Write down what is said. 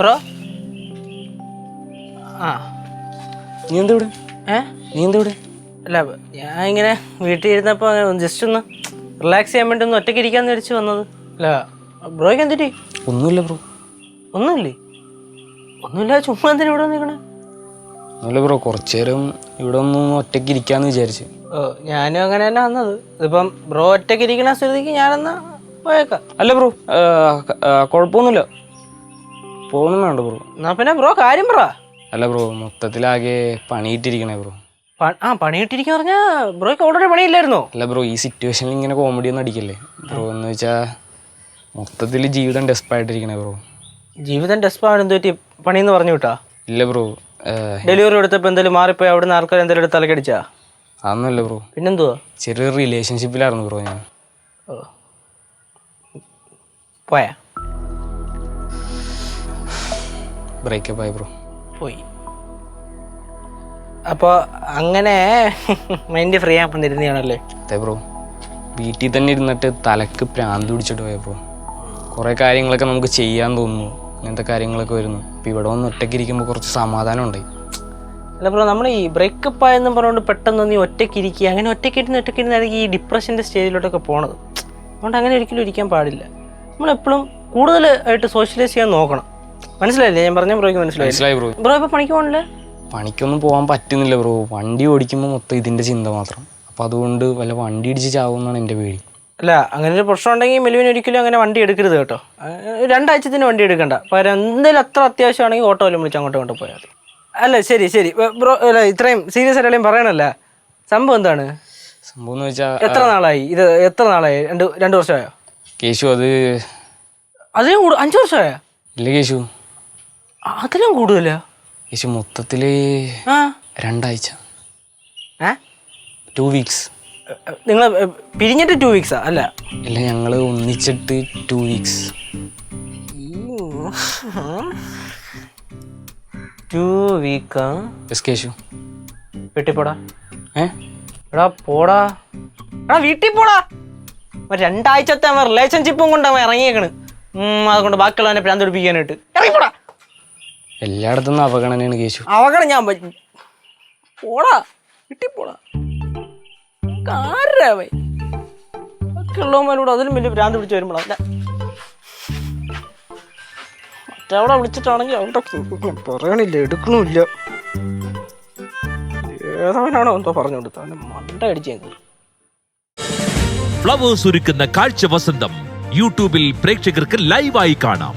Bro ആ. നീ എന്താ ഇവിടെ? ഏ? നീ എന്താ ഇവിടെ? അല്ല ഞാൻ ഇങ്ങനെ വീട്ടിൽ ഇരുന്നപ്പോൾ ജസ്റ്റ് ഒന്ന് റിലാക്സ് ചെയ്യാൻ വേണ്ടി ഒന്ന് ഒറ്റയ്ക്ക് ഇരിക്കാന്ന് വിചാരിച്ചു വന്നത്. അല്ല ബ്രോയ്ക്ക് എന്തിരി ഒന്നുമില്ല ബ്രോ. ഒന്നുമില്ലേ? ഒന്നുമില്ല ചുമ്മാ എന്തിനാ ഇവിടെ നിൽക്കണേ ഒന്നുമില്ല ബ്രോ. കുറച്ചു നേരം ഇവിടെ ഒന്ന് ഒറ്റയ്ക്ക് ഇരിക്കാന്ന് വിചാരിച്ചു. ഓ ഞാനും അങ്ങനെ തന്നെ വന്നത്. ഇതിപ്പം ബ്രോ ഒറ്റയ്ക്ക് ഇരിക്കണ സ്ഥിതിക്ക് ഞാനെന്നാ പോയേക്കാം. അല്ല ബ്രോ. കുഴപ്പമൊന്നുമില്ല. പോകുന്നു വേണ്ട ബ്രോ. എന്നാ പിന്നെ ബ്രോ കാര്യം പറ. അല്ല ബ്രോ മൊത്തത്തിലാകെ പണിയിട്ടിരിക്കണേ ബ്രോ. പ- ആ പണിയിട്ടിരിക്കുക പറഞ്ഞാ ബ്രോയ്ക്ക് ഓൾറെഡി പണിയില്ലായിരുന്നോ. അല്ല ബ്രോ ഈ സിറ്റുവേഷനിൽ ഇങ്ങനെ കോമഡി ഒന്നും അടിക്കല്ലേ? ബ്രോ എന്ന് വെച്ചാൽ മൊത്തത്തിൽ ജീവിതം ഡെസ്പായിട്ടിരിക്കണേ ബ്രോ. ജീവിതം ഡെസ്പാണ് എന്ത് പറ്റി? പണിയെന്ന് പറഞ്ഞു വിട്ടാ? ഇല്ല ബ്രോ ഡെലിവറി എടുത്തപ്പോൾ എന്തെങ്കിലും മാറിപ്പോയി അവിടുന്ന് ആൾക്കാർ എന്തെങ്കിലും എടുത്ത് തലക്കടിച്ചാ? അതൊന്നുമല്ല ബ്രോ. പിന്നെന്തുവാ? ചെറിയൊരു റിലേഷൻഷിപ്പിലായിരുന്നു ബ്രോ ഞാൻ. ഓ. പോയാ. ബ്രേക്കപ്പ് ആയി ബ്രോ പോയി. അപ്പോൾ അങ്ങനെ മൈൻഡ് ഫ്രീ ആക്കാൻ ഇരുന്നാണല്ലേ അതെ ബ്രോ വീട്ടിൽ തന്നെ ഇരുന്നിട്ട് തലക്ക് പ്രാന്ത് പിടിച്ചിട്ട് പോയ ബ്രോ കുറേ കാര്യങ്ങളൊക്കെ നമുക്ക് ചെയ്യാൻ തോന്നുന്നു. അങ്ങനത്തെ കാര്യങ്ങളൊക്കെ വരുന്നു. ഇപ്പം ഇവിടെ ഒന്ന് ഒറ്റയ്ക്ക് ഇരിക്കുമ്പോൾ കുറച്ച് സമാധാനം ഉണ്ടായി അല്ല ബ്രോ നമ്മൾ ഈ ബ്രേക്കപ്പ് ആയെന്നും പറഞ്ഞുകൊണ്ട് പെട്ടെന്ന് നീ ഒറ്റയ്ക്ക് ഇരിക്കുക അങ്ങനെ ഒറ്റയ്ക്ക് ഇരുന്ന് ഒറ്റയ്ക്ക് ഇരുന്നായിരിക്കും ഈ ഡിപ്രഷന്റെ സ്റ്റേജിലോട്ടൊക്കെ പോണത്. അതുകൊണ്ട് അങ്ങനെ ഒരിക്കലും ഇരിക്കാൻ പാടില്ല. നമ്മളെപ്പോഴും കൂടുതലായിട്ട് സോഷ്യലൈസ് ചെയ്യാൻ നോക്കണം. മനസ്സിലായില്ലേ? ഞാൻ പറഞ്ഞ ബ്രോയ്ക്ക് മനസ്സിലായി മനസ്സിലായി ബ്രോ. ബ്രോ ഇപ്പൊ പണിക്ക് പോകണില്ലേ പണിക്കൊന്നും പോകാൻ പറ്റുന്നില്ല ബ്രോ. വണ്ടി ഓടിക്കുമ്പോൾ മൊത്തം ഇതിന്റെ ചിന്ത മാത്രം. അപ്പൊ അതുകൊണ്ട് വല്ല വണ്ടി ഇടിച്ച് ചാവുമെന്നാണ് എന്റെ പേടി. അല്ല അങ്ങനെ ഒരു പ്രശ്നം ഉണ്ടെങ്കിൽ മെലുവിന് ഒരിക്കലും അങ്ങനെ വണ്ടി എടുക്കരുത് കേട്ടോ. രണ്ടാഴ്ചത്തിന് വണ്ടി എടുക്കണ്ട. പകരം എന്തെങ്കിലും അത്ര അത്യാവശ്യമാണെങ്കിൽ ഓട്ടോ വല്ലതും വിളിച്ച് അങ്ങോട്ട് കൊണ്ട് പോയാൽ മതി. അല്ല ശരി ശരി. ബ്രോ അല്ല ഇത്രയും സീരിയസ് ആയിട്ടും പറയണല്ല? സംഭവം എന്താണ്? സംഭവം എന്ന് വെച്ചാൽ എത്ര നാളായി? ഇത് എത്ര നാളായി? രണ്ട് രണ്ട് വർഷമായോ? കേശു അത് അതേ കൂടുതൽ അഞ്ച് വർഷമായോ? ഇല്ല കേശു. അതിലും കൂടുതലാ? ചേച്ചി മൊത്തത്തിൽ ആ. രണ്ടാഴ്ച. ഏ? ടു വീക്സ് നിങ്ങൾ പിരിഞ്ഞിട്ട് ടു വീക്സാ അല്ല. ഇല്ല ഞങ്ങൾ ഒന്നിച്ചിട്ട് ടു വീക്സ് ടു വീക്കാ എസ് കേശു. വീട്ടിൽ പോടാ. ഏ? എടാ പോടാ. എടാ വീട്ടിൽ പോടാ. ഒരു രണ്ടാഴ്ചത്തെ റിലേഷൻഷിപ്പും കൊണ്ട് അവൻ ഇറങ്ങിയേക്കണ്. ഉം, അതുകൊണ്ട് ബാക്കിയുള്ളവനെ പ്രാന്ത് പിടിപ്പിക്കാനായിട്ട്. ഇറങ്ങി പോടാ എല്ലായിടത്തും അവഗണനയാണ് കേശു. അവഗണന ഞാൻ പറ്റും പോടാ വീട്ടിൽ പോടാ കാരവൻ ബാക്കിയുള്ളവന്മാരോട് അതിലും വലിയ ഭ്രാന്ത് പിടിച്ച് വരുമ്പോഴാ. അല്ല മറ്റവിടെ വിളിച്ചിട്ടാണെങ്കിൽ അവിടെ പറയണില്ല എടുക്കണില്ല ഏതവനാണോ എന്തോ പറഞ്ഞു കൊടുത്ത മണ്ട അടിച്ച് ഫ്ലവേഴ്സ് ഒരുക്കുന്ന കാഴ്ച വസന്തം. യൂട്യൂബിൽ പ്രേക്ഷകർക്ക് ലൈവായി കാണാം.